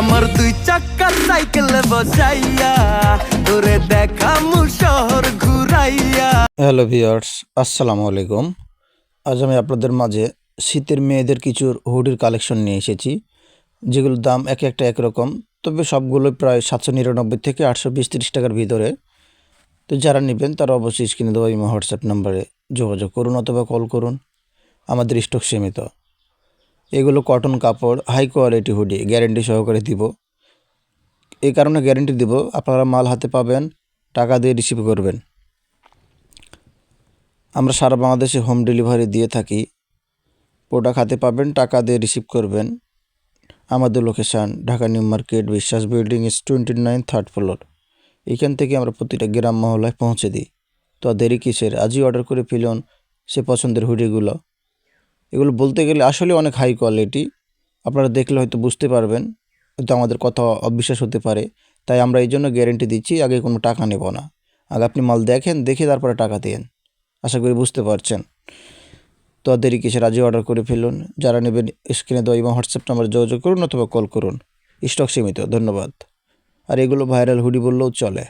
আমার দুই চাক্কা সাইকেলে বসাইয়া তোরে দেখামু শহর ঘুরাইয়া। হ্যালো ভিউয়ার্স, আসসালামু আলাইকুম। আজ আমি আপনাদের মাঝে শীতের মেয়েদের কিছু হুডির কালেকশন নিয়ে এসেছি, যেগুলোর দাম এক একটা একরকম, তবে সবগুলো প্রায় সাতশো নিরানব্বই থেকে আটশো বিশ তিরিশ টাকার ভিতরে। তো যারা নেবেন, তারা অবশ্যই স্ক্রিনে দেওয়া ইমো হোয়াটসঅ্যাপ নাম্বারে যোগাযোগ করুন অথবা কল করুন। আমাদের স্টক সীমিত। এগুলো কটন কাপড় হাই কোয়ালিটি হুডি গ্যারেন্টি সহকারে দিব। এই কারণে গ্যারেন্টি দিব, আপনারা মাল হাতে পাবেন, টাকা দিয়ে রিসিভ করবেন। আমরা সারা বাংলাদেশে হোম ডেলিভারি দিয়ে থাকি। প্রোডাক্ট হাতে পাবেন, টাকা দিয়ে রিসিভ করবেন। আমাদের location Dhaka new market, Biswas building ইস টোয়েন্টি নাইন থার্ড ফ্লোর এইখান থেকে আমরা প্রতিটা গ্রাম মহলায় পৌঁছে দিই। তো দেরি কিসের? আজই অর্ডার করে ফেলুন, সে পছন্দের হুডিগুলো এগুলো বলতে গেলে আসলে অনেক হাই কোয়ালিটি আপনারা দেখলে হয়তো বুঝতে পারবেন, হয়তো আমাদের কথা অবিশ্বাস হতে পারে। তাই আমরা এই জন্য গ্যারেন্টি দিচ্ছি, আগে কোনো টাকা নেব না। আগে আপনি মাল দেখেন, দেখে তারপরে টাকা দিন আশা করি বুঝতে পারছেন। তো দেরি কিসের? আজই অর্ডার করে ফেলুন। যারা নেবেন স্ক্রিনে দেওয়া এবং হোয়াটসঅ্যাপ নাম্বারে যোগাযোগ করুন অথবা কল করুন। স্টক সীমিত, ধন্যবাদ। আর এগুলো ভাইরাল হুডি বললেও চলে।